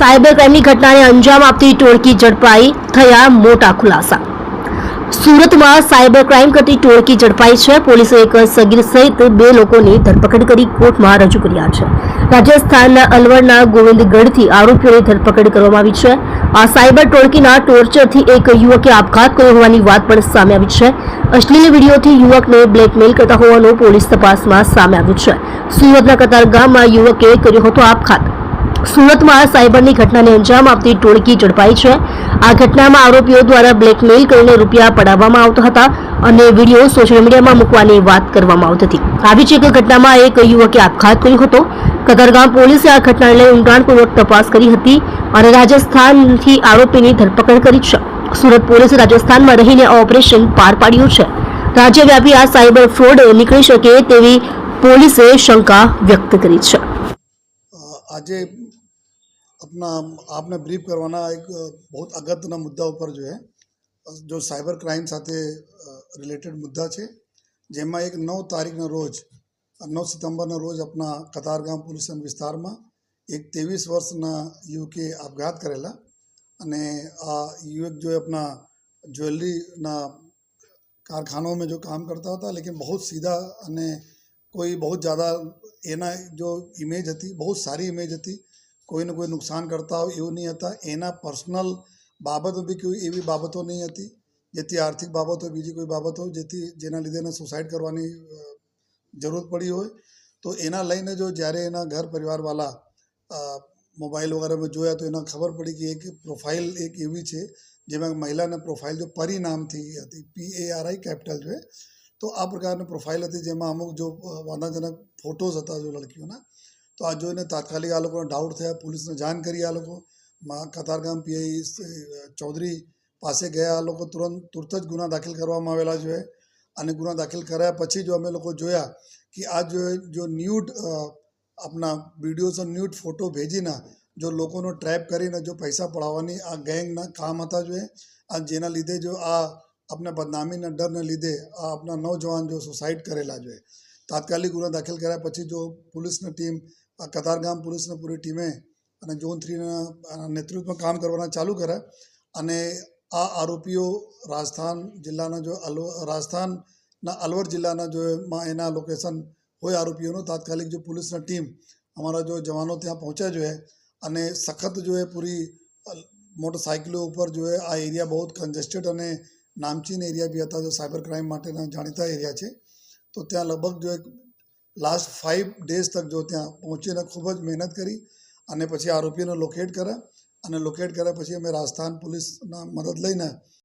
Cyber ક્રાઇમની ઘટનાને અંજામ આપતી ટોળકી ઝડપાઈ થયા મોટા ખુલાસા. સુરતમાં સાયબર ક્રાઇમ કરતી ટોળકી ઝડપાઈ છે. પોલીસે એક સગીર સહિત બે લોકોની ધરપકડ કરી કોર્ટમાં રજૂ કર્યા છે. રાજસ્થાનના અલવરના ગોવિંદગઢથી આરોપીઓની ધરપકડ કરવામાં આવી છે. આ સાયબર ટોળકીના ટોર્ચરથી એક યુવકે આપઘાત કર્યો હોવાની વાત પણ સામે આવી છે. અશ્લીલ વિડીયોથી યુવકને બ્લેકમેલ કરતા હોવાનું પોલીસ તપાસમાં સામે આવ્યું છે. સુરતના કતારગામમાં યુવકે કર્યો હતો આપઘાત. સુરતમાં સાયબરની ઘટનાને અંજામ આપતી ટોળકી ઝડપાઈ છે. આ ઘટનામાં આરોપીઓ દ્વારા બ્લેકમેલ કરીને રૂપિયા પડાવવામાં આવતા હતા અને વીડિયો સોશિયલ મીડિયામાં મૂકવાની વાત કરવામાં આવતી હતી. આવી જ એક ઘટનામાં એક યુવકે આપઘાત કર્યો હતો. કતરગામ પોલીસે આ ઘટનાને લઈ ઊંડાણપૂર્વક તપાસ કરી હતી અને રાજસ્થાનથી આરોપીની ધરપકડ કરી છે. સુરત પોલીસે રાજસ્થાનમાં રહીને ઓપરેશન પાર પાડ્યું છે. રાજ્યવ્યાપી આ સાયબર ફ્રોડ નીકળી શકે તેવી પોલીસે શંકા વ્યક્ત કરી છે. આજે अपना આપને બ્રીફ કરવાના એક બહુ અગત્યના મુદ્દા ઉપર જો જો સાયબર ક્રાઇમ સાથે રિલેટેડ મુદ્દા છે, જેમાં એક નવ તારીખના રોજ નવ સપ્ટેમ્બરના રોજ આપણા કતારગામ પોલીસ વિસ્તારમાં એક ત્રેવીસ વર્ષના યુવકે આપઘાત કરેલા અને આ યુવક જો આપણા જ્વેલરીના કારખાનાઓમાં જો કામ કરતા હતા, લેકિન બહુ સીધા અને કોઈ બહુ જ્યાદા એના જો ઇમેજ હતી, બહુ સારી ઇમેજ હતી, કોઈને કોઈ નુકસાન કરતા હોય એવું નહીં હતા. એના પર્સનલ બાબતો બી કોઈ એવી બાબતો નહીં હતી, જેથી આર્થિક બાબતો, બીજી કોઈ બાબતો જેથી જેના લીધે એને સુસાઇડ કરવાની જરૂર પડી હોય. તો એના લઈને જો જ્યારે એના ઘર પરિવારવાળા મોબાઈલ વગેરેમાં જોયા તો એને ખબર પડી કે એક પ્રોફાઇલ એક એવી છે, જેમાં મહિલાને પ્રોફાઇલ જો પરિણામથી હતી પી એ આર આઈ કેપિટલ છે. તો આ પ્રકારની પ્રોફાઇલ હતી જેમાં અમુક જો વાંધાજનક ફોટોઝ હતા જો લડકીઓના. તો આ જોઈને તાત્કાલિક આ લોકોને ડાઉટ થયા, પોલીસને જાણ કરી આ લોકો. મા કતારગામ પીઆઈ ચૌધરી પાસે ગયા. આ લોકો તુરંત, તુરત જ ગુના દાખલ કરવામાં આવેલા છે. અને ગુના દાખલ કર્યા પછી જો અમે લોકો જોયા કે આ જો જો ન્યૂડ આપણા વિડીયોઝ અને ન્યૂડ ફોટો ભેજીને જો લોકોનો ટ્રેપ કરીને જો પૈસા પડાવવાની આ ગેંગના કામ હતા જોઈએ આ જેના લીધે જો આ આપણે બદનામીના ડરને લીધે આ આપણા નવજવાન જો સુસાઇડ કરેલા જોઈએ તાત્કાલિક ગુનો દાખલ કર્યા પછી જો પોલીસની ટીમ આ કતારગામ પોલીસની પૂરી ટીમે અને ઝોન થ્રીના નેતૃત્વમાં કામ કરવાના ચાલુ કર્યા અને આ આરોપીઓ રાજસ્થાન જિલ્લાના જો અલવ રાજસ્થાનના અલવર જિલ્લાના જો એમાં એના લોકેશન હોય આરોપીઓનો તાત્કાલિક જો પોલીસની ટીમ અમારા જો જવાનો ત્યાં પહોંચ્યા જોઈએ અને સખત જો એ પૂરી મોટરસાયકલો ઉપર જો આ એરિયા બહુ કન્જેસ્ટેડ અને નામચીન એરિયા બી હતા જો સાયબર ક્રાઇમ માટેના જાણીતા એરિયા છે. તો ત્યાં લગભગ જો એક લાસ્ટ ફાઇવ ડેઝ તક જો ત્યાં પહોંચીને ખૂબ જ મહેનત કરી અને પછી આરોપીઓને લોકેટ કર્યા અને લોકેટ કર્યા પછી અમે રાજસ્થાન પોલીસના મદદ લઈને